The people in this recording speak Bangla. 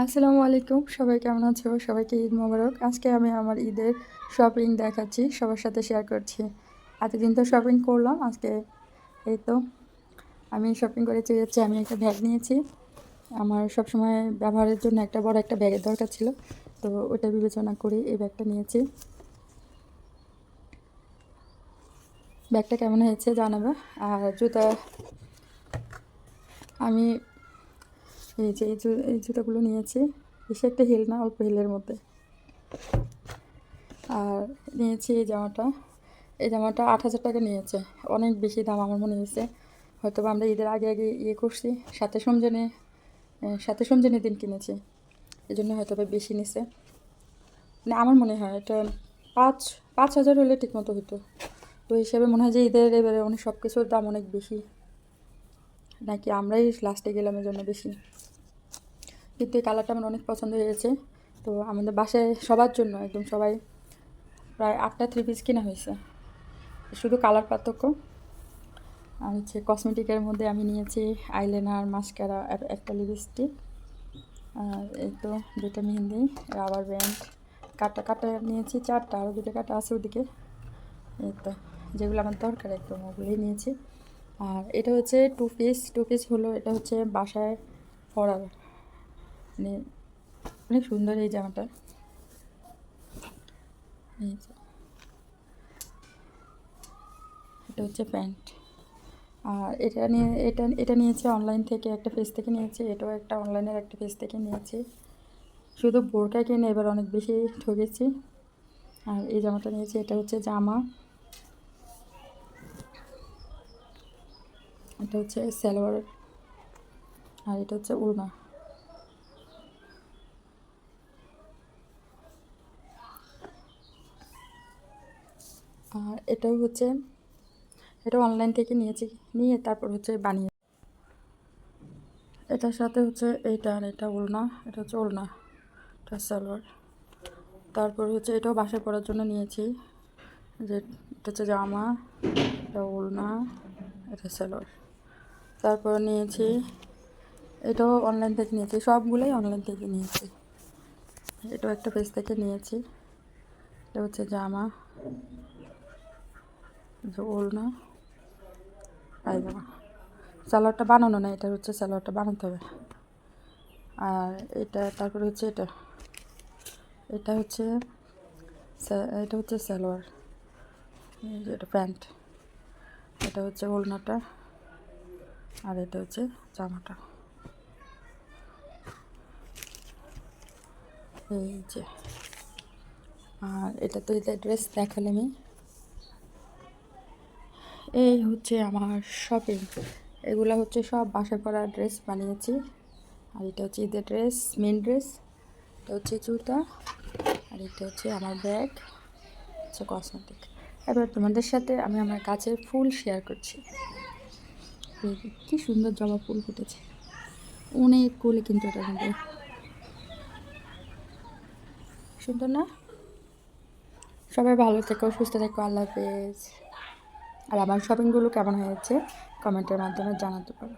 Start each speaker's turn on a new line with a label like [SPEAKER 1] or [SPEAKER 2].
[SPEAKER 1] আসসালামু আলাইকুম, সবাই কেমন আছো? সবাইকে ঈদ মোবারক। আজকে আমি আমার ঈদের শপিং দেখাচ্ছি, সবার সাথে শেয়ার করছি। এতদিন তো শপিং করলাম, আজকে এই তো আমি শপিং করেছি হচ্ছে আমি একটা ব্যাগ নিয়েছি। আমার সবসময় ব্যবহারের জন্য একটা বড় একটা ব্যাগের দরকার ছিল, তো ওটা বিবেচনা করে এই ব্যাগটা নিয়েছি। ব্যাগটা কেমন হয়েছে জানাবে? আর জুতা আমি এই যে, এই এই জুতোগুলো নিয়েছি। বেশি একটা হিল না, অল্প হিলের মধ্যে। আর নিয়েছি এই জামাটা। এই জামাটা আট হাজার টাকা নিয়েছে। অনেক বেশি দাম আমার মনে হয়েছে। হয়তো আমরা ঈদের আগে আগে ইয়ে করছি। সাথে সমজনে সাথে সমজনের দিন কিনেছি। এই জন্য হয়তো বা বেশি নিছে। মানে আমার মনে হয় এটা পাঁচ পাঁচ হাজার হলে ঠিকমতো হতো তো হিসেবে মনে হয় যে ঈদের এবারে অনেক সব কিছুর দাম অনেক বেশি। নাকি আমরাই লাস্টে গেলাম এর জন্য বেশি? কিন্তু এই কালারটা আমার অনেক পছন্দ হয়েছে। তো আমাদের বাসায় সবার জন্য একদম সবাই প্রায় আটটা থ্রি পিস কেনা হয়েছে। শুধু কালার পার্থক্য। আর হচ্ছে কসমেটিকের মধ্যে আমি নিয়েছি আইলাইনার মাস্কারা একটা লিপস্টিক আর এই তো দুটো মেহেন্দি রাবার ব্যান্ড কাটা কাটা নিয়েছি চারটা আরও দুটো কাটা আছে ওদিকে। এই তো, যেগুলো আমার দরকার একদম ওগুলোই নিয়েছি। আর এটা হচ্ছে টু পিস টু পিস হলো, এটা হচ্ছে বাসায় পরার। মানে অনেক সুন্দর এই জামাটা। এটা হচ্ছে প্যান্ট। আর এটা নিয়ে, এটা এটা নিয়েছে অনলাইন থেকে একটা পেজ থেকে নিয়েছি, এটাও একটা অনলাইনের একটা পেজ থেকে নিয়েছি। শুধু বোরকা কিনে এবার অনেক বেশি ঠকেছি আর এই জামাটা নিয়েছি, এটা হচ্ছে জামা। এটা হচ্ছে সালোয়ার আর এটা হচ্ছে উলনা আর এটাও হচ্ছে, এটা অনলাইন থেকে নিয়েছি, নিয়ে তারপর হচ্ছে বানিয়ে। এটার সাথে হচ্ছে এইটা আর এটা ওলনা এটা হচ্ছে ওলনা এটা সালোয়ার। তারপর হচ্ছে এটাও বাসায় পরার জন্য নিয়েছি, যে এটা হচ্ছে জামা, এটা ওলনা এটা সালোয়ার। তারপর নিয়েছি, এটাও অনলাইন থেকে নিয়েছি, সবগুলোই অনলাইন থেকে নিয়েছি। এটাও একটা পেজ থেকে নিয়েছি, এটা হচ্ছে জামা যে ওলনা পায়জামা। সালোয়ারটা বানানো না এটা হচ্ছে সালোয়ারটা বানাতে হবে। আর এটা, তারপরে হচ্ছে এটা। এটা হচ্ছে এটা হচ্ছে সালোয়ার এটা প্যান্ট। এটা হচ্ছে ওলনাটা আর এটা হচ্ছে জামাটা। এই যে। আর এটা তো এটা ড্রেস দেখালে আমি। এই হচ্ছে আমার শপিং এগুলো হচ্ছে সব বাসায় করা ড্রেস বানিয়েছি। আর এটা হচ্ছে ঈদের ড্রেস মেন ড্রেস এটা হচ্ছে জুতা। আর এটা হচ্ছে আমার ব্যাগ হচ্ছে কসমেটিক এবার তোমাদের সাথে আমি আমার গাছের ফুল শেয়ার করছি। এই কি সুন্দর জবা ফুল ফুটেছে। অনেক কোলে কিন্তু এটা কিন্তু। সুন্দর না? সবাই ভালো থেকো, সুস্থ থেকো, আল্লাহ হাফেজ। আর আমার শপিংগুলো কেমন হয়েছে? কমেন্টের মাধ্যমে জানাতে পারো।